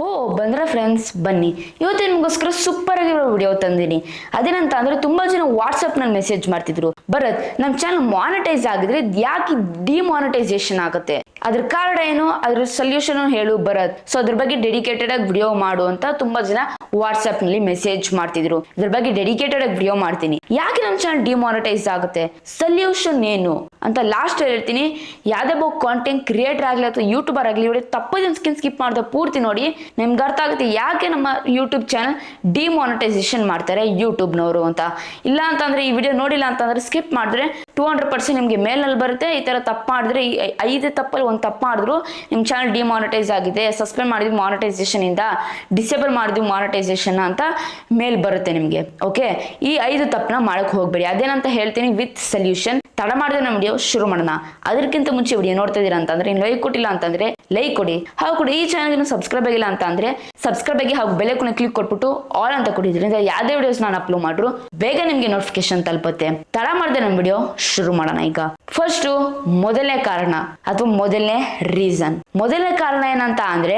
ಓ, ಬಂದ್ರ ಫ್ರೆಂಡ್ಸ್ ಬನ್ನಿ. ಇವತ್ತು ನಿಮಗೋಸ್ಕರ ಸೂಪರ್ ಆಗಿರೋ ವಿಡಿಯೋ ತಂದಿನಿ. ಅದೇನಂತ ಅಂದ್ರೆ ತುಂಬಾ ಜನ ವಾಟ್ಸಪ್ನಲ್ಲಿ ಮೆಸೇಜ್ ಮಾಡ್ತಿದ್ರು. ಭರತ್ ನಮ್ಮ ಚಾನಲ್ ಮಾನಿಟೈಸ್ ಆಗಿದ್ರೆ ಯಾಕೆ ಡಿಮಾನಿಟೈಸೇಷನ್ ಆಗುತ್ತೆ? ಅದ್ರ ಕಾರಣ ಏನು? ಅದ್ರ ಸೊಲ್ಯೂಷನ್ ಹೇಳು ಭರತ್. ಸೊ ಅದ್ರ ಬಗ್ಗೆ ಡೆಡಿಕೇಟೆಡ್ ಆಗಿ ವಿಡಿಯೋ ಮಾಡು ಅಂತ ತುಂಬಾ ಜನ ವಾಟ್ಸ್ಆಪ್ನಲ್ಲಿ ಮೆಸೇಜ್ ಮಾಡ್ತಿದ್ರು. ಇದ್ರ ಬಗ್ಗೆ ಡೆಡಿಕೇಟೆಡ್ ಆಗಿ ವಿಡಿಯೋ ಮಾಡ್ತೀನಿ. ಯಾಕೆ ನಮ್ಮ ಚಾನಲ್ ಡಿಮಾನಿಟೈಸ್ ಆಗುತ್ತೆ? ಸೊಲ್ಯೂಷನ್ ಏನು? ಅಂತ ಲಾಸ್ಟ್ ಹೇಳ್ತೀನಿ. ಯಾವ್ದೇ ಒಬ್ಬ ಕಾಂಟೆಂಟ್ ಕ್ರಿಯೇಟರ್ ಆಗಲಿ ಅಥವಾ ಯೂಟ್ಯೂಬರ್ ಆಗಲಿ, ಇವರಿಗೆ ತಪ್ಪದ ಸ್ಕಿನ್ ಸ್ಕಿಪ್ ಮಾಡಿದ ಪೂರ್ತಿ ನೋಡಿ, ನಿಮ್ಗೆ ಅರ್ಥ ಆಗುತ್ತೆ ಯಾಕೆ ನಮ್ಮ ಯೂಟ್ಯೂಬ್ ಚಾನಲ್ ಡಿಮಾನಿಟೈಸೇಷನ್ ಮಾಡ್ತಾರೆ ಯೂಟ್ಯೂಬ್ನವರು ಅಂತ. ಇಲ್ಲ ಅಂತಂದ್ರೆ ಈ ವಿಡಿಯೋ ನೋಡಿಲ್ಲ ಅಂತಂದ್ರೆ ಸ್ಕಿಪ್ ಮಾಡಿದ್ರೆ ಟೂ ಹಂಡ್ರೆಡ್ ಪರ್ಸೆಂಟ್ ನಿಮಗೆ ಮೇಲಲ್ಲಿ ಬರುತ್ತೆ, ಈ ಥರ ತಪ್ಪು ಮಾಡಿದ್ರೆ ಈ ಐದು ತಪ್ಪಲ್ಲಿ ಒಂದು ತಪ್ಪು ಮಾಡಿದ್ರು ನಿಮ್ಮ ಚಾನಲ್ ಡಿಮಾನಿಟೈಸ್ ಆಗಿದೆ ಸಸ್ಪೆಂಡ್ ಮಾಡಿದ್ವಿ ಮಾನಿಟೈಸೇಷನ್ ಇಂದ ಡಿಸೇಬಲ್ ಮಾಡಿದ್ವಿ ಮಾನಿಟೈಸೇಷನ್ ಅಂತ ಮೇಲ್ ಬರುತ್ತೆ ನಿಮಗೆ ಓಕೆ ಈ ಐದು ತಪ್ಪನ್ನ ಮಾಡೋಕ್ಕೆ ಹೋಗ್ಬೇಡಿ. ಅದೇನಂತ ಹೇಳ್ತೀನಿ ವಿತ್ ಸೊಲ್ಯೂಷನ್ ತಡ ಮಾಡಿದ್ರೆ ನಮ್ಮ ವಿಡಿಯೋ ಶುರು ಮಾಡೋಣ. ಅದಕ್ಕಿಂತ ಮುಂಚೆ ವಿಡಿಯೋ ನೋಡ್ತಾ ಇದ್ದೀರಾ ಅಂತಂದ್ರೆ, ಇನ್ನು ಲೈಕ್ ಕೊಟ್ಟಿಲ್ಲ ಅಂತಂದ್ರೆ ಲೈಕ್ ಕೊಡಿ. ಹಾಗೂ ಕೊಡಿ ಈ ಚಾನಲ್ಗೆ ಸಬ್ಸ್ಕ್ರೈಬ್ ಆಗಿಲ್ಲ ಅಂತ ಅಂದ್ರೆ ಸಬ್ಸ್ಕ್ರೈಬ್ ಆಗಿ ಹಾಗೂ ಬೆಲೆ ಕ್ಲಿಕ್ ಕೊಟ್ಬಿಟ್ಟು ಆಲ್ ಅಂತ ಕೊಡಿ. ಇದರಿಂದ ಯಾವುದೇ ವಿಡಿಯೋಸ್ ನಾನು ಅಪ್ಲೋಡ್ ಮಾಡ್ರು ಬೇಗ ನಿಮಗೆ ನೋಟಿಫಿಕೇಶನ್ ತಲುಪುತ್ತೆ. ತಡ ಮಾಡಿದೆ ನಮ್ಮ ವಿಡಿಯೋ ಶುರು ಮಾಡೋಣ ಈಗ. ಫಸ್ಟ್ ಮೊದಲನೇ ಕಾರಣ ಅಥವಾ ಮೊದಲನೇ ರೀಸನ್ ಮೊದಲನೇ ಕಾರಣ ಏನಂತ ಅಂದ್ರೆ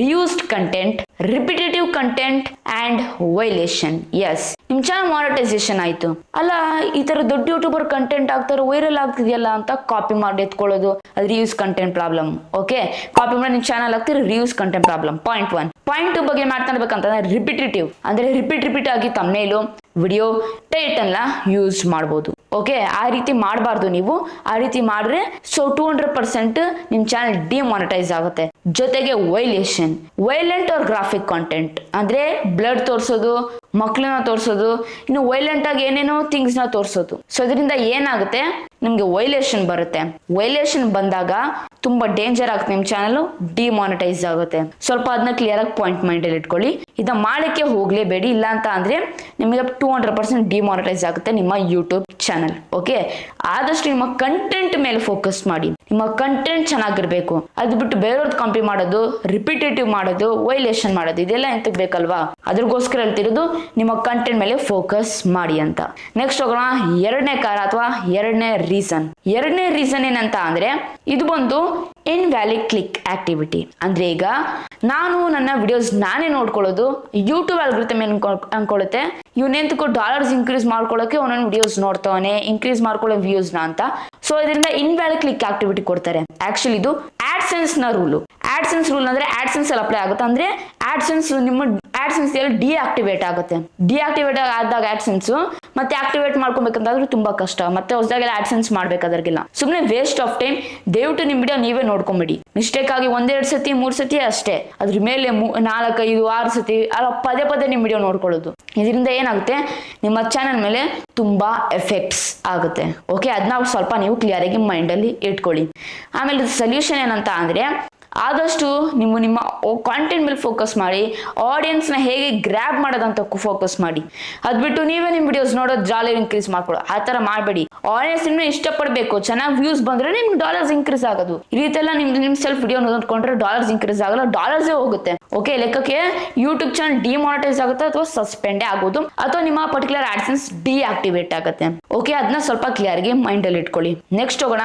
reused content repetitive content and violations ನಿಮ್ ಚಾನಲ್ ಮಾನಿಟೈಸೇಷನ್ ಆಯ್ತು. ಅಲ್ಲ, ಈ ತರ ದೊಡ್ಡ ಯೂಟ್ಯೂಬರ್ ಕಂಟೆಂಟ್ ಆಗ್ತಾರೆ ವೈರಲ್ ಆಗ್ತಿದೆಯಲ್ಲ ಅಂತ ಕಾಪಿ ಮಾಡಿ ಎತ್ಕೊಳ್ಳೋದು, ಅದು reuse content problem okay copy ಮಾಡಿ ನಿಮ್ ಚಾನಲ್ ಆಗ್ತಿರೋ reuse content problem point one point two ಬಗ್ಗೆ ಮಾತಾಡ್ಬೇಕಂತಂದ್ರೆ ರಿಪಿಟೇಟಿವ್ ಅಂದ್ರೆ ರಿಪೀಟ್ ರಿಪೀಟ್ ಆಗಿ ತಮ್ಮೇಲು ವಿಡಿಯೋ ಟೈಟನ್ನ ಯೂಸ್ ಮಾಡ್ಬೋದು. ಓಕೆ ಆ ರೀತಿ ಮಾಡಬಾರ್ದು ನೀವು. ಆ ರೀತಿ ಮಾಡಿದ್ರೆ ಸೊ ಟೂ ಹಂಡ್ರೆಡ್ ಪರ್ಸೆಂಟ್ ನಿಮ್ಮ ಚಾನಲ್ ಡಿಮಾನಿಟೈಸ್ ಆಗುತ್ತೆ. ಜೊತೆಗೆ ವೈಲೇಷನ್ ವೈಲೆಂಟ್ ಅವ್ರ ಗ್ರಾಫಿಕ್ ಕಾಂಟೆಂಟ್ ಅಂದ್ರೆ ಬ್ಲಡ್ ತೋರಿಸೋದು ಮಕ್ಕಳನ್ನ ತೋರಿಸೋದು, ಇನ್ನು ವೈಲೆಂಟ್ ಆಗಿ ಏನೇನೋ ಥಿಂಗ್ಸ್ನ ತೋರಿಸೋದು. ಸೊ ಇದರಿಂದ ಏನಾಗುತ್ತೆ? ನಿಮ್ಗೆ ವೈಲೇಷನ್ ಬರುತ್ತೆ. ವೈಲೇಷನ್ ಬಂದಾಗ ತುಂಬಾ ಡೇಂಜರ್ ಆಗುತ್ತೆ ನಿಮ್ ಚಾನಲ್ ಡಿಮಾನಿಟೈಸ್ ಆಗುತ್ತೆ. ಸ್ವಲ್ಪ ಅದನ್ನ ಕ್ಲಿಯರ್ ಆಗಿ ಪಾಯಿಂಟ್ ಮೈಂಡ್ ಅಲ್ಲಿ ಇಟ್ಕೊಳ್ಳಿ. ಇದನ್ನ ಮಾಡಕ್ಕೆ ಹೋಗಲೇಬೇಡಿ ಇಲ್ಲ ಅಂತ ಅಂದರೆ ನಿಮಗೆ ಟೂ ಹಂಡ್ರೆಡ್ ಪರ್ಸೆಂಟ್ ಡಿಮಾನಿಟೈಸ್ ಆಗುತ್ತೆ ನಿಮ್ಮ ಯೂಟ್ಯೂಬ್ ಚಾನಲ್ ಓಕೆ ಆದಷ್ಟು ನಿಮ್ಮ ಕಂಟೆಂಟ್ ಮೇಲೆ ಫೋಕಸ್ ಮಾಡಿ, ನಿಮ್ಮ ಕಂಟೆಂಟ್ ಚೆನ್ನಾಗಿರ್ಬೇಕು. ಅದು ಬಿಟ್ಟು ಬೇರೆಯವ್ರದ್ದು ಕಾಪಿ ಮಾಡೋದು ರಿಪಿಟೇಟಿವ್ ಮಾಡೋದು ವೈಲೇಷನ್ ಮಾಡೋದು, ಇದೆಲ್ಲ ಎಂತಕ್ಕೆ ಬೇಕಲ್ವಾ? ಅದ್ರಗೋಸ್ಕರ ಹೇಳ್ತಿರೋದು ನಿಮ್ಮ ಕಂಟೆಂಟ್ ಮೇಲೆ ಫೋಕಸ್ ಮಾಡಿ ಅಂತ. ನೆಕ್ಸ್ಟ್ ಹೋಗೋಣ, ಎರಡನೇ ಕಾರಣ ಅಥವಾ ಎರಡನೇ ರೀಸನ್ ಎರಡನೇ ರೀಸನ್ ಏನಂತ ಅಂದ್ರೆ, ಇದು ಬಂದು ಇನ್ವ್ಯಾಲಿಡ್ ಕ್ಲಿಕ್ ಆಕ್ಟಿವಿಟಿ ಅಂದ್ರೆ ಈಗ, ನಾನು ನನ್ನ ವಿಡಿಯೋಸ್ ನಾನೇ ನೋಡ್ಕೊಳ್ಳೋದು ಯೂಟ್ಯೂಬ್ ಅಲ್ಲಿ ಏನ್ ಅನ್ಕೊ- ಅನ್ಕೊಳ್ಳುತ್ತೆ? ಇವನೆಂತಕ್ಕೂ ಡಾಲರ್ಸ್ ಇನ್ಕ್ರೀಸ್ ಮಾಡ್ಕೊಳ್ಳೋಕೆ ಒಂದೊಂದು ವಿಡಿಯೋಸ್ ನೋಡ್ತಾವನೆ ಇನ್ಕ್ರೀಸ್ ಮಾಡ್ಕೊಳ್ಳೋ ವ್ಯೂಸ್ನ ಅಂತ. ಸೊ ಇದರಿಂದ ಇನ್ವ್ಯಾಲಿಡ್ ಕ್ಲಿಕ್ ಆಕ್ಟಿವಿಟಿ ಕೊಡ್ತಾರೆ. ಆಕ್ಚುಲಿ ಇದು ಆಡ್ಸೆನ್ಸ್ನ ರೂಲು ಆಡ್ಸೆನ್ಸ್ ರೂಲ್ ಅಂದ್ರೆ ಆಡ್ಸೆನ್ಸ್ ಅಲ್ಲಿ ಅಪ್ಲೈ ಆಗುತ್ತೆ. ಅಂದ್ರೆ ಆಡ್ಸೆನ್ಸ್ ನಿಮ್ಮ ಆಡ್ಸೆನ್ಸ್ ಎಲ್ಲಿ ಡಿಆಕ್ಟಿವೇಟ್ ಆಗುತ್ತೆ. ಡಿಆಕ್ಟಿವೇಟ್ ಆದಾಗ ಆಡ್ಸೆನ್ಸ್ ಮತ್ತೆ ಆಕ್ಟಿವೇಟ್ ಮಾಡ್ಕೊಬೇಕಂತಾದ್ರೂ ತುಂಬಾ ಕಷ್ಟ. ಮತ್ತೆ ಹೊಸದಾಗೆಲ್ಲ ಆಡ್ಸೆನ್ಸ್ ಮಾಡ್ಬೇಕಾದ್ರಿಗಿಲ್ಲ ಸುಮ್ಮನೆ ವೇಸ್ಟ್ ಆಫ್ ಟೈಮ್ ದಯವಿಟ್ಟು ನಿಮ್ಮ ವಿಡಿಯೋ ನೀವೇ ನೋಡ್ಕೊಂಬಿಡಿ. ಮಿಸ್ಟೇಕ್ ಆಗಿ ಒಂದೆರಡು ಸತಿ, ಮೂರು ಸತಿ ಅಷ್ಟೇ. ಅದ್ರ ಮೇಲೆ ನಾಲ್ಕೈದು ಆರು ಸತಿ, ಅಲ್ಲ ಪದೇ ಪದೇ ನಿಮ್ಮ ವಿಡಿಯೋ ನೋಡ್ಕೊಳ್ಳೋದು. ಇದರಿಂದ ಏನಾಗುತ್ತೆ? ನಿಮ್ಮ ಚಾನಲ್ ಮೇಲೆ ತುಂಬಾ ಎಫೆಕ್ಟ್ಸ್ ಆಗುತ್ತೆ. ಓಕೆ ಅದನ್ನ ಸ್ವಲ್ಪ ನೀವು ಕ್ಲಿಯರ್ ಆಗಿ ಮೈಂಡ್ ಅಲ್ಲಿ ಇಟ್ಕೊಳ್ಳಿ. ಆಮೇಲೆ ಸೊಲ್ಯೂಷನ್ ಏನಂತ ಅಂದ್ರೆ ಆದಷ್ಟು ನಿಮ್ಮ ನಿಮ್ಮ ಕಾಂಟೆಂಟ್ ಮೇಲೆ ಫೋಕಸ್ ಮಾಡಿ ಆಡಿಯನ್ಸ್ನ ಹೇಗೆ ಗ್ರ್ಯಾಬ್ ಮಾಡೋದಂತ ಫೋಕಸ್ ಮಾಡಿ. ಅದ್ಬಿಟ್ಟು ನೀವೇ ನಿಮ್ಮ ವಿಡಿಯೋಸ್ ನೋಡೋದು ಡಾಲರ್ ಇನ್ಕ್ರೀಸ್ ಮಾಡ್ಕೊಳ್ಳೋ ಆ ಥರ ಮಾಡಬೇಡಿ. ಆಡಿಯನ್ಸ್ ನಿಮ್ಮನ್ನ ಇಷ್ಟಪಡಬೇಕು, ಚೆನ್ನಾಗಿ ವ್ಯೂಸ್ ಬಂದ್ರೆ ನಿಮ್ಗೆ ಡಾಲರ್ಸ್ ಇನ್ಕ್ರೀಸ್ ಆಗೋದು. ಈ ರೀತಿ ಎಲ್ಲ ನಿಮ್ಮ ನಿಮ್ಮ ಸೆಲ್ಫ್ ವಿಡಿಯೋ ನೋಡ್ಕೊಂಡ್ರೆ ಡಾಲರ್ಸ್ ಇನ್ಕ್ರೀಸ್ ಆಗಲ್ಲ ಡಾಲರ್ಸೇ ಹೋಗುತ್ತೆ. ಓಕೆ ಲೆಕ್ಕಕ್ಕೆ ಯೂಟ್ಯೂಬ್ ಚಾನಲ್ ಡಿಮಾನಿಟೈಸ್ ಆಗುತ್ತೆ ಅಥವಾ ಸಸ್ಪೆಂಡೇ ಆಗೋದು, ಅಥವಾ ನಿಮ್ಮ ಪರ್ಟಿಕ್ಯುಲರ್ ಆಡ್ಸೆನ್ಸ್ ಡಿಆಕ್ಟಿವೇಟ್ ಆಗುತ್ತೆ. ಓಕೆ ಅದನ್ನ ಸ್ವಲ್ಪ ಕ್ಲಿಯರ್ ಮೈಂಡಲ್ಲಿ ಇಟ್ಕೊಳ್ಳಿ. ನೆಕ್ಸ್ಟ್ ಹೋಗೋಣ,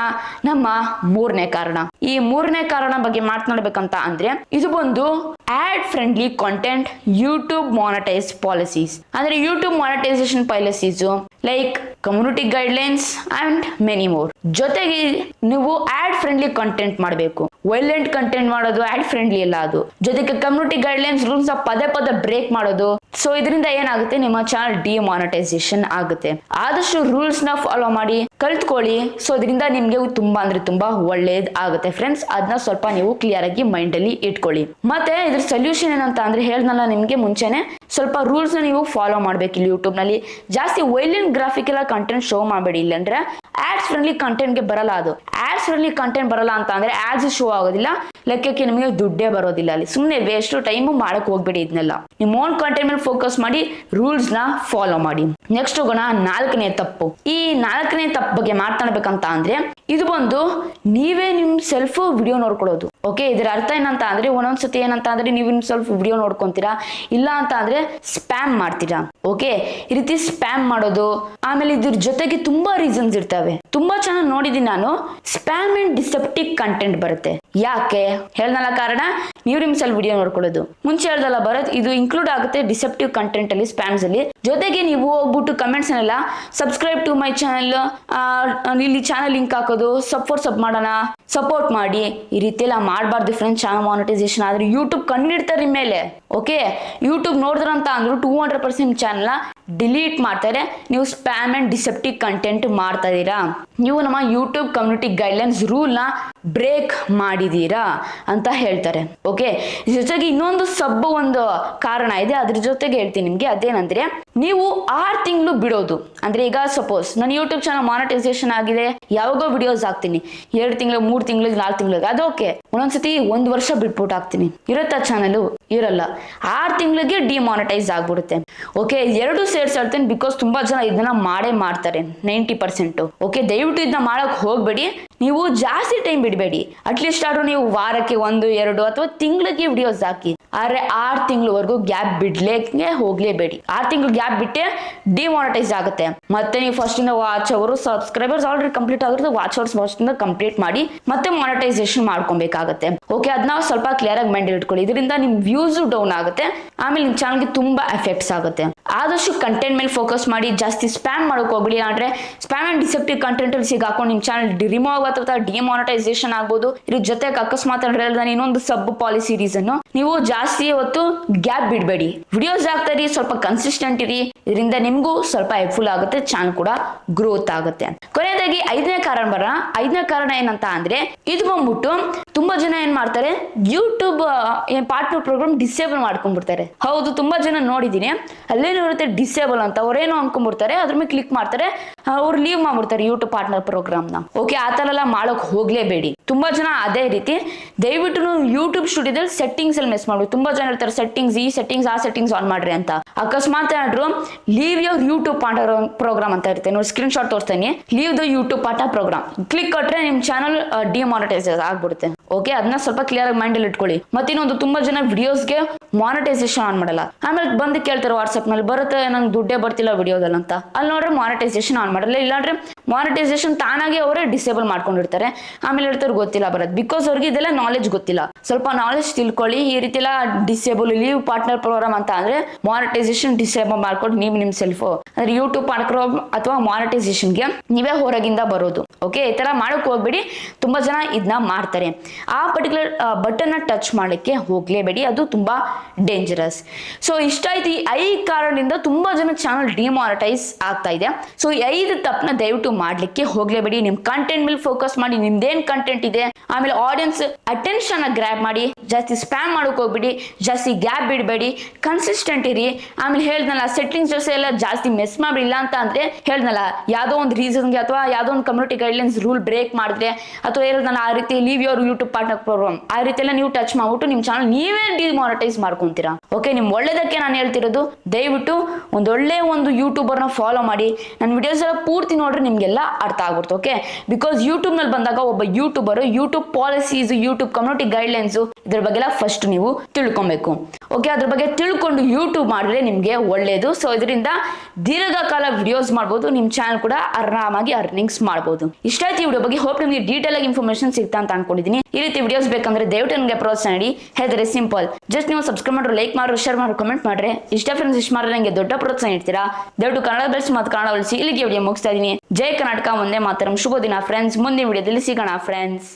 ನಮ್ಮ ಮೂರನೇ ಕಾರಣ. ಈ ಮೂರನೇ ಕಾರಣ ಬಗ್ಗೆ ಮಾತನಾಡ್ಬೇಕಂತ ಅಂದ್ರೆ ಇದು ಬಂದು ad friendly content YouTube monetise policies ಅಂದ್ರೆ YouTube monetisation policies like community guidelines and many more ಜೊತೆಗೆ ನೀವು ಆಡ್ ಫ್ರೆಂಡ್ಲಿ ಕಂಟೆಂಟ್ ಮಾಡಬೇಕು. ವೈಲೆಂಟ್ ಕಂಟೆಂಟ್ ಮಾಡೋದು ಆಡ್ ಫ್ರೆಂಡ್ಲಿ ಇಲ್ಲ ಅದು. ಜೊತೆಗೆ ಕಮ್ಯುನಿಟಿ ಗೈಡ್ಲೈನ್ಸ್ ರೂಲ್ಸ್ ಪದೇ ಪದೇ ಬ್ರೇಕ್ ಮಾಡೋದು. ಸೊ ಇದರಿಂದ ಏನಾಗುತ್ತೆ? ನಿಮ್ಮ ಚಾನಲ್ ಡಿಮಾನಿಟೈಸೇಷನ್ ಆಗುತ್ತೆ. ಆದಷ್ಟು ರೂಲ್ಸ್ನ ಫಾಲೋ ಮಾಡಿ, ಕಲ್ತ್ಕೊಳ್ಳಿ. ಸೊ ಇದರಿಂದ ನಿಮ್ಗೆ ತುಂಬಾ ಅಂದ್ರೆ ತುಂಬಾ ಒಳ್ಳೇದ್ ಆಗುತ್ತೆ. ಫ್ರೆಂಡ್ಸ್ ಅದನ್ನ ಸ್ವಲ್ಪ ನೀವು ಕ್ಲಿಯರ್ ಆಗಿ ಮೈಂಡ್ ಅಲ್ಲಿ ಇಟ್ಕೊಳ್ಳಿ. ಮತ್ತೆ ಇದ್ರ ಸೊಲ್ಯೂಷನ್ ಏನಂತ ಅಂದ್ರೆ ಹೇಳ್ದಲ್ಲ ನಿಮ್ಗೆ ಮುಂಚೆನೆ, ಸ್ವಲ್ಪ ರೂಲ್ಸ್ನ ನೀವು ಫಾಲೋ ಮಾಡ್ಬೇಕು ಇಲ್ಲಿ ಯೂಟ್ಯೂಬ್ನಲ್ಲಿ. ಜಾಸ್ತಿ ವೈಲೆಂಟ್ ಗ್ರಾಫಿಕ್ ಎಲ್ಲ ಕಂಟೆಂಟ್ ಶೋ ಮಾಡಬೇಡಿ ಇಲ್ಲಂದ್ರೆ ಆಡ್ಸ್ ಫ್ರೆಂಡ್ಲಿ ಕಂಟೆಂಟ್ಗೆ ಬರಲ್ಲ ಅದು. ಆಡ್ಸ್ ಫ್ರೆಂಡ್ಲಿ ಕಂಟೆಂಟ್ ಬರಲ್ಲ ಅಂತ ಅಂದ್ರೆ ಆಡ್ಸ್ ಶೋ ಆಗೋದಿಲ್ಲ. ಲೆಕ್ಕಕ್ಕೆ ನಿಮಗೆ ದುಡ್ಡೇ ಬರೋದಿಲ್ಲ ಅಲ್ಲಿ. ಸುಮ್ಮನೆ ವೇಸ್ಟ್ ಟೈಮು ಮಾಡಕ್ ಹೋಗ್ಬೇಡಿ ಇದನ್ನೆಲ್ಲ ನಿಮ್ಮ ಓನ್ ಕಂಟೆಂಟ್ ಮೇಲೆ ಫೋಕಸ್ ಮಾಡಿ ರೂಲ್ಸ್ನ ಫಾಲೋ ಮಾಡಿ. ನೆಕ್ಸ್ಟ್ ಹೋಗೋಣ ನಾಲ್ಕನೇ ತಪ್ಪು. ಈ ನಾಲ್ಕನೇ ತಪ್ಪು ಬಗ್ಗೆ ಮಾತಾಡ್ಬೇಕಂತ ಅಂದ್ರೆ ಇದು ಬಂದು ನೀವೇ ನಿಮ್ ಸೆಲ್ಫ್ ವಿಡಿಯೋ ನೋಡ್ಕೊಳ್ಳೋದು. ಓಕೆ ಇದರ ಅರ್ಥ ಏನಂತ ಅಂದ್ರೆ ಒಂದೊಂದ್ಸತಿ ಏನಂತ ಅಂದ್ರೆ ನೀವು ನಿಮ್ ಸೆಲ್ಫ್ ವಿಡಿಯೋ ನೋಡ್ಕೊಂತೀರಾ? ಇಲ್ಲ ಅಂತ ಅಂದ್ರೆ ಸ್ಪ್ಯಾಮ್ ಮಾಡ್ತೀರಾ? ಓಕೆ ಈ ರೀತಿ ಸ್ಪ್ಯಾಮ್ ಮಾಡೋದು, ಆಮೇಲೆ ಇದ್ರ ಜೊತೆಗೆ ತುಂಬಾ ರೀಸನ್ಸ್ ಇರ್ತವೆ. ತುಂಬಾ ಚೆನ್ನಾಗಿ ನೋಡಿದೀನಿ ನಾನು. ಸ್ಪ್ಯಾಮ್ ಅಂಡ್ ಡಿಸೆಪ್ಟಿಕ್ ಕಂಟೆಂಟ್ ಬರುತ್ತೆ. ಯಾಕೆ? ಹೇಳ್ನಲ್ಲ ಕಾರಣ? ನೀವು ವಿಡಿಯೋ ನೋಡ್ಕೊಳ್ಳೋದು. ಮುಂಚೆ ಹೇಳ್ದಲ್ಲ ಭರತ್, ಇದು ಇನ್ಕ್ಲೂಡ್ ಆಗುತ್ತೆ ಡಿಸೆಪ್ಟಿವ್ ಕಂಟೆಂಟ್ ಅಲ್ಲಿ ಸ್ಪ್ಯಾಮ್ಸ್ ಅಲ್ಲಿ. ಜೊತೆಗೆ ನೀವು ಹೋಗ್ಬಿಟ್ಟು ಕಮೆಂಟ್ಸ್ ನೆಲ್ಲ ಸಬ್ಸ್ಕ್ರೈಬ್ ಟು ಮೈ ಚಾನಲ್ ಇಲ್ಲಿ ಚಾನಲ್ ಲಿಂಕ್ ಹಾಕೋದು ಸಪೋರ್ಟ್ ಸಬ್ ಮಾಡೋಣ ಸಪೋರ್ಟ್ ಮಾಡಿ. ಈ ರೀತಿ ಎಲ್ಲ ಮಾಡಬಾರ್ದು ಫ್ರೆಂಡ್ ಚಾನಲ್ ಮಾನಿಟೈಸೇಷನ್ ಆದ್ರೆ ಯೂಟ್ಯೂಬ್ ಕಂಡಿಡ್ತಾರೆ ನಿಮ್ಮ ಮೇಲೆ ಓಕೆ ಯೂಟ್ಯೂಬ್ ನೋಡಿದ್ರಂತ ಅಂದ್ರು two hundred percent channel delete ಮಾಡ್ತಾರೆ ನೀವು ಸ್ಪ್ಯಾಮ್ ಅಂಡ್ ಡಿಸೆಪ್ಟಿವ್ ಕಂಟೆಂಟ್ ಮಾಡ್ತಾ ಇದ್ದೀರಾ. ನೀವು ನಮ್ಮ ಯೂಟ್ಯೂಬ್ ಕಮ್ಯುನಿಟಿ ಗೈಡ್ಲೈನ್ಸ್ ರೂಲ್ನ ಬ್ರೇಕ್ ಮಾಡಿದೀರಾ ಅಂತ ಹೇಳ್ತಾರೆ. ಓಕೆ ಜೊತೆಗೆ ಇನ್ನೊಂದು ಸಬ್ಬು ಒಂದು ಕಾರಣ ಇದೆ. ಅದ್ರ ಜೊತೆಗೆ ಹೇಳ್ತೀನಿ ನಿಮಗೆ. ಅದೇನಂದ್ರೆ ನೀವು ಆರು ತಿಂಗಳು ಬಿಡೋದು. ಅಂದ್ರೆ ಈಗ ಸಪೋಸ್ ನನ್ನ ಯೂಟ್ಯೂಬ್ ಚಾನಲ್ ಮಾನಿಟೈಸೇಷನ್ ಆಗಿದೆ, ಯಾವಾಗೋ ವಿಡಿಯೋಸ್ ಹಾಕ್ತೀನಿ. ಎರಡು ತಿಂಗಳು, ಮೂರು ತಿಂಗಳಿಗೆ ನಾಲ್ಕು ತಿಂಗಳಿಗೆ ಅದು ಓಕೆ ಒಂದೊಂದ್ಸತಿ ಒಂದು ವರ್ಷ ಬಿಟ್ಬಿಟ್ಟು ಹಾಕ್ತೀನಿ. ಇರುತ್ತಾ ಚಾನಲ್ ಇರಲ್ಲ. ಆರು ತಿಂಗಳಿಗೆ ಡಿಮಾನಿಟೈಸ್ ಆಗ್ಬಿಡುತ್ತೆ. ಓಕೆ ಎರಡು ಸೇರ್ಸ್ ಹೇಳ್ತೇನೆ ಬಿಕಾಸ್ ತುಂಬಾ ಜನ ಇದನ್ನ ಮಾಡೇ ಮಾಡ್ತಾರೆ ನೈಂಟಿ ಪರ್ಸೆಂಟ್ ಓಕೆ ದಯವಿಟ್ಟು ಇದನ್ನ ಮಾಡಕ್ ಹೋಗ್ಬೇಡಿ. ನೀವು ಜಾಸ್ತಿ ಟೈಮ್ ಬಿಡಬೇಡಿ. ಅಟ್ಲೀಸ್ಟ್ ಆದ್ರೂ ನೀವು ವಾರಕ್ಕೆ ಒಂದು, ಎರಡು ಅಥವಾ ತಿಂಗಳಿಗೆ ವಿಡಿಯೋಸ್ ಹಾಕಿ. ಆದ್ರೆ ಆರು ತಿಂಗಳವರೆಗೂ ಗ್ಯಾಪ್ ಬಿಡ್ಲೇಕೆ ಹೋಗ್ಲೇಬೇಡಿ. ಆರು ತಿಂಗಳು ಗ್ಯಾಪ್ ಬಿಟ್ಟೆ ಡಿಮಾನಿಟೈಸ್ ಆಗುತ್ತೆ. ಮತ್ತೆ ನೀವು ಫಸ್ಟ್ ಇಂದ watch hours subscribers already complete ಆಗಿರುತ್ತೆ ವಾಚ್ ಅವರ್ಸ್ ಫಸ್ಟ್ ಇಂದ ಕಂಪ್ಲೀಟ್ ಮಾಡಿ ಮತ್ತೆ ಮಾನಿಟೈಸೇಷನ್ ಮಾಡ್ಕೊಬೇಕಾಗುತ್ತೆ. ಓಕೆ ಅದನ್ನ ಸ್ವಲ್ಪ ಕ್ಲಿಯರ್ ಆಗಿ ಮೈಂಡ್ ಇಟ್ಕೊಳ್ಳಿ. ಇದರಿಂದ ನಿಮ್ ವ್ಯೂಸ್ ಡೌನ್ ಆಗುತ್ತೆ. ಆಮೇಲೆ ನಿಮ್ ಚಾನಲ್ಗೆ ತುಂಬಾ ಎಫೆಕ್ಟ್ಸ್ ಆಗುತ್ತೆ. ಆದಷ್ಟು ಕಂಟೆಂಟ್ ಮೇಲೆ ಫೋಕಸ್ ಮಾಡಿ, ಜಾಸ್ತಿ ಸ್ಪ್ಯಾಮ್ ಮಾಡೋಕೆ ಹೋಗ್ಬಿಡಿ. ಅಂದ್ರೆ ಸ್ಪ್ಯಾಮ್ ಅಂಡ್ ಡಿಸೆಪ್ಟಿವ್ ಕಂಟೆಂಟ್ ಅಲ್ಲಿ ಸಿಗಾಕೊಂಡು ನಿಮ್ಮ ಚಾನಲ್ ರಿಮೂವ್ ಅಥವಾ ಡಿಮಾನಿಟೈಸೇಷನ್ ಆಗ್ಬೋದು. ಇದ್ರ ಜೊತೆಗೆ ಅಕಸ್ಮಾತ್ ಹೇಳ್ದಾನೆ ಇನ್ನೊಂದು ಸಬ್ ಪಾಲಿಸಿ ರೀಸನ್ ನೀವು ಜಾಸ್ತಿ ಹೊತ್ತು ಗ್ಯಾಪ್ ಬಿಡಬೇಡಿ. ವಿಡಿಯೋಸ್ ಹಾಕ್ತಾರಿ, ಸ್ವಲ್ಪ ಕನ್ಸಿಸ್ಟೆಂಟ್ ಇರಿ. ಇದರಿಂದ ನಿಮಗೂ ಸ್ವಲ್ಪ ಹೆಲ್ಪ್ಫುಲ್ ಆಗುತ್ತೆ ಚಾನಲ್ ಕೂಡ ಗ್ರೋತ್ ಆಗುತ್ತೆ ಕೊನೆಯದಾಗಿ ಐದನೇ ಕಾರಣ ಬರ ಐದನೇ ಕಾರಣ ಏನಂತ ಅಂದ್ರೆ, ಇದು ಬಂದ್ಬಿಟ್ಟು ತುಂಬಾ ಜನ ಏನ್ ಮಾಡ್ತಾರೆ ಯೂಟ್ಯೂಬ್ ಪಾರ್ಟ್ನರ್ ಪ್ರೋಗ್ರಾಮ್ ಡಿಸೇಬಲ್ ಮಾಡ್ಕೊಂಡ್ಬಿಡ್ತಾರೆ. ಹೌದು, ತುಂಬಾ ಜನ ನೋಡಿದೀನಿ ಅಲ್ಲೇನು ಇರುತ್ತೆ ಡಿಸೇಬಲ್ ಅಂತ. ಅವ್ರೇನೋ ಅನ್ಕೊಂಡ್ಬಿಡ್ತಾರೆ, ಅದ್ರ ಮೇಲೆ ಕ್ಲಿಕ್ ಮಾಡ್ತಾರೆ ಅವ್ರು ಲೀವ್ ಮಾಡ್ಬಿಡ್ತಾರೆ ಯೂಟ್ಯೂಬ್ ಪಾರ್ಟ್ನರ್ ಪ್ರೋಗ್ರಾಮ್ನ. ಓಕೆ ಆ ತರ ಎಲ್ಲ ಮಾಡೋಕ್ ಹೋಗ್ಲೇಬೇಡಿ. ತುಂಬಾ ಜನ ಅದೇ ರೀತಿ, ದಯವಿಟ್ಟು ಯೂಟ್ಯೂಬ್ ಸ್ಟುಡಿಯೋದಲ್ಲಿ ಸೆಟ್ಟಿಂಗ್ಸ್ ಅಲ್ಲಿ ಮಿಸ್ ಮಾಡ್ಬೇಕು ತುಂಬಾ ಜನ ಹೇಳ್ತಾರೆ ಸೆಟ್ಟಿಂಗ್ಸ್ ಈ ಸೆಟ್ಟಿಂಗ್ಸ್ ಆ ಸೆಟ್ಟಿಂಗ್ಸ್ ಆನ್ ಮಾಡ್ರಿ ಅಂತ. ಅಕಸ್ಮಾತ್ ಏನಾದ್ರು leave your YouTube partner program ಅಂತ ಇರುತ್ತೆ. ನೋಡಿ ಸ್ಕ್ರೀನ್ ಶಾಟ್ ತೋರಿಸ್ತೀನಿ. Leave the YouTube partner program click ಕೊಟ್ಟರೆ ನಿಮ್ ಚಾನಲ್ ಡಿಮಾನಿಟೈಸ್ ಆಗ್ಬಿಡುತ್ತೆ. ಓಕೆ ಅದನ್ನ ಸ್ವಲ್ಪ ಕ್ಲಿಯರ್ ಆಗಿ ಮೈಂಡ್ ಅಲ್ಲಿ ಇಟ್ಕೊಳ್ಳಿ. ಮತ್ತೆ ಇನ್ನೊಂದು, ತುಂಬಾ ಜನ ವಿಡಿಯೋಸ್ಗೆ ಮಾನಿಟೈಸೇಷನ್ ಆನ್ ಮಾಡಲ್ಲ. ಆಮೇಲೆ ಬಂದು ಕೇಳ್ತಾರೆ ವಾಟ್ಸ್ಆಪ್ನಲ್ಲಿ, ಬರುತ್ತೆ ನಂಗೆ ದುಡ್ಡೇ ಬರ್ತಿಲ್ಲ ವಿಡಿಯೋದಲ್ಲಿ ಅಂತ ಅಲ್ಲಿ ನೋಡ್ರೆ ಮಾನಿಟೈಸೇಷನ್ ಆನ್ ಮಾಡಲ್ಲ. ಇಲ್ಲಾಂದ್ರೆ ಮಾನಿಟೈಸೇಷನ್ ತಾನಾಗೆ ಅವರೇ ಡಿಸೇಬಲ್ ಮಾಡ್ಕೊಂಡಿರ್ತಾರೆ. ಆಮೇಲೆ ಹೇಳ್ತಾರೆ ಗೊತ್ತಿಲ್ಲ ಬರೋದು ಬಿಕಾಸ್ ಅವ್ರಿಗೆ ಇದೆಲ್ಲ ನಾಲೆಜ್ ಗೊತ್ತಿಲ್ಲ. ಸ್ವಲ್ಪ ನಾಲೆಜ್ ತಿಳ್ಕೊಳ್ಳಿ. ಈ ರೀತಿ ಎಲ್ಲ ಡಿಸೇಬಲ್ ಲೀವ್ ಪಾರ್ಟ್ನರ್ ಪ್ರೋಗ್ರಾಮ್ ಅಂತ ಅಂದ್ರೆ ಮಾನಿಟೈಸೇಷನ್ ಡಿಸೇಬಲ್ ಮಾಡ್ಕೊಂಡು ನೀವು ನಿಮ್ ಸೆಲ್ಫ್ ಅಂದ್ರೆ ಯೂಟ್ಯೂಬ್ ಪಾರ್ಟ್ನರ್ ಅಥವಾ ಮಾನಿಟೈಸೇಷನ್ಗೆ ನೀವೇ ಹೊರಗಿಂದ ಬರೋದು. ಓಕೆ ಈ ತರ ಮಾಡಕ್ ಹೋಗ್ಬೇಡಿ. ತುಂಬಾ ಜನ ಇದನ್ನ ಮಾಡ್ತಾರೆ. ಆ ಪರ್ಟಿಕ್ಯುಲರ್ ಬಟನ್ ಟಚ್ ಮಾಡಲಿಕ್ಕೆ ಹೋಗ್ಲೇಬೇಡಿ. ಅದು ತುಂಬಾ ಡೇಂಜರಸ್ ಸೊ ಇಷ್ಟ ಆಯ್ತು ಈ ಐದು ಕಾರಣದಿಂದ ತುಂಬಾ ಜನ ಚಾನಲ್ ಡಿಮಾನಿಟೈಸ್ ಆಗ್ತಾ ಇದೆ. ಸೊ ಐದು ತಪ್ಪನ್ನ ದಯವಿಟ್ಟು ಮಾಡ್ಲಿಕ್ಕೆ ಹೋಗ್ಲೇಬೇಡಿ. ನಿಮ್ ಕಂಟೆಂಟ್ ಮೇಲೆ ಫೋಕಸ್ ಮಾಡಿ, ನಿಮ್ದೇನ್ ಕಂಟೆಂಟ್ ಇದೆ, ಆಮೇಲೆ ಆಡಿಯನ್ಸ್ ಅಟೆನ್ಷನ್ ಗ್ರ್ಯಾಬ್ ಮಾಡಿ, ಜಾಸ್ತಿ ಸ್ಪ್ಯಾಮ್ ಮಾಡಕ್ ಹೋಗ್ಬಿಡಿ, ಜಾಸ್ತಿ ಗ್ಯಾಪ್ ಬಿಡಬೇಡಿ ಕನ್ಸಿಸ್ಟೆಂಟ್ ಇರಿ. ಆಮೇಲೆ ಹೇಳ್ದಲ್ಲ ಸೆಟ್ಟಿಂಗ್ಸ್ ಜೊತೆ ಎಲ್ಲ ಜಾಸ್ತಿ ಮಿಸ್ ಮಾಡಿಲ್ಲ ಅಂತ ಅಂದ್ರೆ ಹೇಳ್ದಲ್ಲ, ಯಾವ್ದೋ ಒಂದು ರೀಸನ್ಗೆ ಅಥವಾ ಯಾವ್ದೋ ಒಂದು ಕಮ್ಯುನಿಟಿ ಗೈಡ್ಲೈನ್ಸ್ ರೂಲ್ ಬ್ರೇಕ್ ಮಾಡಿದ್ರೆ, ಅಥವಾ ಹೇಳ್ದಲ್ಲ, ಆ ರೀತಿ leave your YouTube partner program ಆ ರೀತಿ ಎಲ್ಲ ನೀವು ಟಚ್ ಮಾಡ್ಬಿಟ್ಟು ನಿಮ್ ಚಾನಲ್ ನೀವೇ ಡಿಮಾನಿಟೈಸ್ ಮಾಡ್ಕೊಂತೀರಾ. ಓಕೆ ನಿಮ್ ಒಳ್ಳೇದಕ್ಕೆ ನಾನು ಹೇಳ್ತಿರೋದು, ದಯವಿಟ್ಟು ಒಂದೊಳ್ಳೆ ಒಂದು ಯೂಟ್ಯೂಬರ್ನ ಫಾಲೋ ಮಾಡಿ. ನನ್ನ ವಿಡಿಯೋಸ್ ಎಲ್ಲ ಪೂರ್ತಿ ನೋಡ್ರೆ ನಿಮ್ಗೆಲ್ಲ ಅರ್ಥ ಆಗ್ಬಿಡ್ತು ಓಕೆ ಬಿಕಾಸ್ ಯೂಟ್ಯೂಬ್ನಲ್ಲಿ ಬಂದಾಗ ಒಬ್ಬ YouTuber YouTube policies YouTube community guidelines ಇದ್ರ ಬಗ್ಗೆ ಫಸ್ಟ್ ನೀವು ತಿಳ್ಕೊಬೇಕು. ಓಕೆ ಅದ್ರ ಬಗ್ಗೆ ತಿಳ್ಕೊಂಡು ಯೂಟ್ಯೂಬ್ ಮಾಡಿದ್ರೆ ನಿಮಗೆ ಒಳ್ಳೇದು. ಸೊ ಇದರಿಂದ ದೀರ್ಘಕಾಲ ವಿಡಿಯೋಸ್ ಮಾಡ್ಬೋದು ನಿಮ್ಮ ಚಾನಲ್ ಕೂಡ ಆರಾಮಾಗಿ ಅರ್ನಿಂಗ್ಸ್ ಮಾಡ್ಬೋದು. ಇಷ್ಟ ಆಯ್ತು ವಿಡಿಯೋ ಬಗ್ಗೆ ಹೋಪ್ ನಿಮಗೆ ಡೀಟೇಲ್ ಆಗಿ ಇನ್ಫಾರ್ಮೇಶನ್ ಸಿಗ್ತಾ ಅಂತ ಅನ್ಕೊಂಡಿದ್ದೀನಿ ಈ ರೀತಿ ವಿಡಿಯೋಸ್ ಬೇಕಂದ್ರೆ ದಯವಿಟ್ಟು ನನಗೆ ಪ್ರೋತ್ಸಾಹ ನೀಡಿ ಹೇಳಿದ್ರೆ ಸಿಂಪಲ್ ಜಸ್ಟ್ ನೀವು ಸಬ್ಸ್ಕ್ರೈಬ್ ಮಾಡ್ರು ಲೈಕ್ ಮಾಡ್ರು ಶೇರ್ ಮಾಡ್ರು ಕಮೆಂಟ್ ಮಾಡ್ರೆ. ಇಷ್ಟ ಫ್ರೆಂಡ್ಸ್ ಇಷ್ಟ ಮಾಡಿದ್ರೆ ನನಗೆ ದೊಡ್ಡ ಪ್ರೋತ್ಸಾಹ ನೀಡ್ತೀರಾ? ದಯವಿಟ್ಟು ಕನ್ನಡ ಬೆಳೆಸಿ ಮತ್ತು ಕನ್ನಡ ಉಳಿಸಿ ಇಲ್ಲಿಗೆ ವಿಡಿಯೋ ಮುಗಿಸ್ತಾ ಇದ್ದೀನಿ ಜೈ ಕರ್ನಾಟಕ ಒಂದೇ ಮಾತ್ರ. ಶುಭ ದಿನ ಫ್ರೆಂಡ್ಸ್ ಮುಂದಿನ ವಿಡಿಯೋದಲ್ಲಿ ಸಿಗೋಣ ಫ್ರೆಂಡ್ಸ್